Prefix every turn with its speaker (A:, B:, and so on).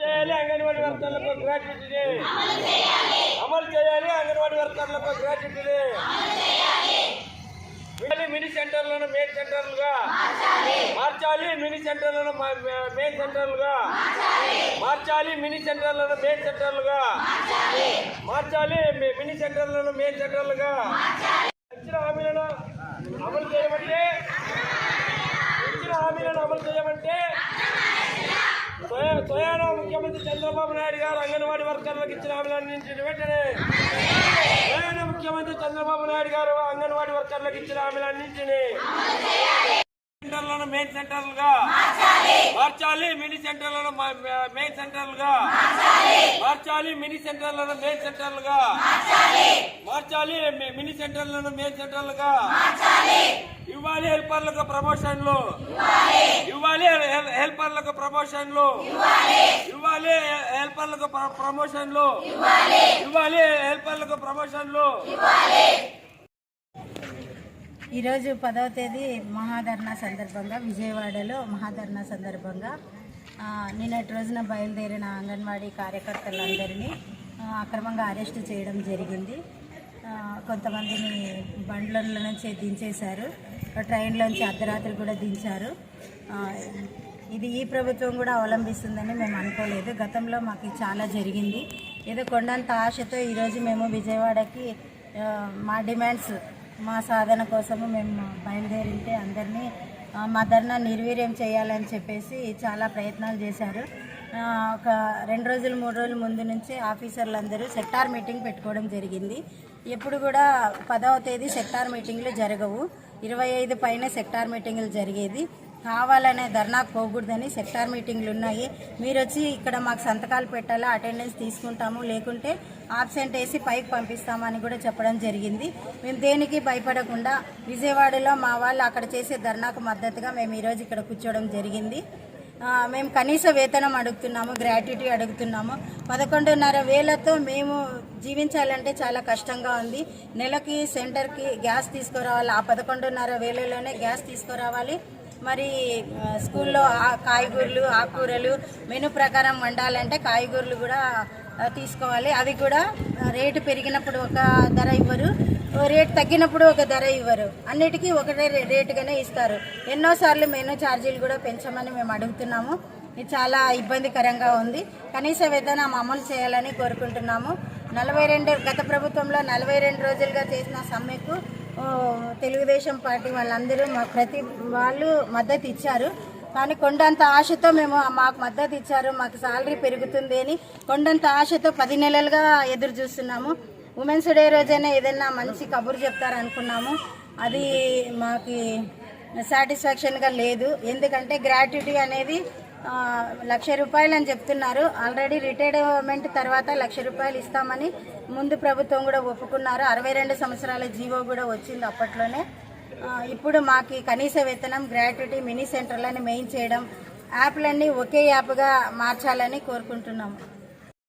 A: చేయాలి అంగన్వాడీ వర్కర్లకు గ్రాట్యుటీని అమలు చేయాలి. అంగన్వాడీ వర్కర్లకు గ్రాట్యుటీని మిగిలిన మినీ సెంటర్లను మెయిన్ సెంటర్లుగా. మార్చాలి. మినీ సెంటర్లను మెయిన్ సెంటర్లుగా. మార్చాలి. మినీ సెంటర్లను మెయిన్ సెంటర్లుగా. మార్చాలి. మినీ సెంటర్లను మెయిన్ సెంటర్లుగా. ఇచ్చిన హామీలను అమలు చేయమంటే స్వయాన ముఖ్యమంత్రి చంద్రబాబు నాయుడు గారు అంగన్వాడీ వర్కర్లకు ఇచ్చిన హామీలన్నింటిని వెంటనే స్వయాన ముఖ్యమంత్రి చంద్రబాబు నాయుడు గారు అంగన్వాడీ వర్కర్లకు ఇచ్చిన హామీలన్నింటిని సెంటర్లను మెయిన్ సెంటర్లుగా మార్చాలి. మినీ సెంటర్లను మెయిన్ మ- మెయిన్ సెంటర్లుగా మార్చాలి. మినీ సెంటర్లను మెయిన్ సెంటర్లుగా మార్చాలి. మినీ సెంటర్లను మెయిన్ సెంటర్లుగా ఇవ్వాలి హెల్పర్లకు ప్రమోషన్లు. ఇవ్వాలి హెల్పర్లకు ప్రమోషన్లు. ఇవ్వాలి హెల్పర్లకు ప్రమోషన్లు. ఇవ్వాలి హెల్పర్లకు ప్రమోషన్లు.
B: ఈరోజు పదవ తేదీ మహాధర్నా సందర్భంగా విజయవాడలో మహాధర్నా సందర్భంగా నిన్నటి రోజున బయలుదేరిన అంగన్వాడీ కార్యకర్తలందరినీ అక్రమంగా అరెస్ట్ చేయడం జరిగింది. కొంతమందిని బండ్ల నుంచి దించేశారు. ట్రైన్లోంచి అర్ధరాత్రి కూడా దించారు. ఇది ఈ ప్రభుత్వం కూడా అవలంబిస్తుందని మేము అనుకోలేదు. గతంలో మాకు చాలా జరిగింది. ఏదో కొండంత ఆశతో ఈరోజు మేము విజయవాడకి మా డిమాండ్స్ మా సాధన కోసము మేము బయలుదేరింటే అందరినీ మా ధర్నా నిర్వీర్యం చేయాలని చెప్పేసి చాలా ప్రయత్నాలు చేశారు. ఒక రెండు రోజులు మూడు రోజుల ముందు నుంచే ఆఫీసర్లు అందరూ సెక్టార్ మీటింగ్ పెట్టుకోవడం జరిగింది. ఎప్పుడు కూడా పదవ తేదీ సెక్టార్ మీటింగ్లు జరగవు. ఇరవై ఐదు పైన సెక్టార్ మీటింగులు జరిగేది. కావాలనే ధర్నాకు పోకూడదని సెక్టార్ మీటింగ్లు ఉన్నాయి మీరు వచ్చి ఇక్కడ మాకు సంతకాలు పెట్టాలా అటెండెన్స్ తీసుకుంటాము లేకుంటే ఆబ్సెంట్ వేసి పైకి పంపిస్తామని కూడా చెప్పడం జరిగింది. మేము దేనికి భయపడకుండా విజయవాడలో మా వాళ్ళు అక్కడ చేసే ధర్నాకు మద్దతుగా మేము ఈరోజు ఇక్కడ కూర్చోవడం జరిగింది. మేము కనీస వేతనం అడుగుతున్నాము గ్రాట్యుటీ అడుగుతున్నాము. పదకొండున్నర వేలతో మేము జీవించాలంటే చాలా కష్టంగా ఉంది. నెలకి సెంటర్కి గ్యాస్ తీసుకురావాలి. ఆ పదకొండున్నర వేలలోనే గ్యాస్ తీసుకురావాలి. మరి స్కూల్లో ఆ కాయగూరలు ఆకుకూరలు మెను ప్రకారం వండాలంటే కాయగూరలు కూడా తీసుకోవాలి. అవి కూడా రేటు పెరిగినప్పుడు ఒక ధర ఇవ్వరు. రేట్ తగ్గినప్పుడు ఒక ధర ఇవ్వరు. అన్నిటికీ ఒకటే రేటుగానే ఇస్తారు. ఎన్నోసార్లు మెనూ ఛార్జీలు కూడా పెంచమని మేము అడుగుతున్నాము. ఇది చాలా ఇబ్బందికరంగా ఉంది. కనీస వేతనం అమలు చేయాలని కోరుకుంటున్నాము. నలభై రెండు గత ప్రభుత్వంలో నలభై రెండు రోజులుగా చేసిన సమ్మెకు తెలుగుదేశం పార్టీ వాళ్ళందరూ మా ప్రతి వాళ్ళు మద్దతు ఇచ్చారు. కానీ కొండంత ఆశతో మేము మాకు మద్దతు ఇచ్చారు. మాకు సాలరీ పెరుగుతుంది అని కొండంత ఆశతో పది నెలలుగా ఎదురు చూస్తున్నాము. ఉమెన్స్ డే రోజైనా ఏదైనా మంచి కబురు చెప్తారనుకున్నాము. అది మాకు సాటిస్ఫాక్షన్గా లేదు. ఎందుకంటే గ్రాట్యుటీ అనేది లక్ష రూపాయలు అని చెప్తున్నారు. ఆల్రెడీ రిటైర్మెంట్ తర్వాత లక్ష రూపాయలు ఇస్తామని ముందు ప్రభుత్వం కూడా ఒప్పుకున్నారు. అరవై రెండు సంవత్సరాల జీవో కూడా వచ్చింది అప్పట్లోనే. ఇప్పుడు మాకు కనీస వేతనం గ్రాట్యుటీ మినీ సెంటర్లని మెయిన్ చేయడం యాప్లన్నీ ఒకే యాప్గా మార్చాలని కోరుకుంటున్నాము.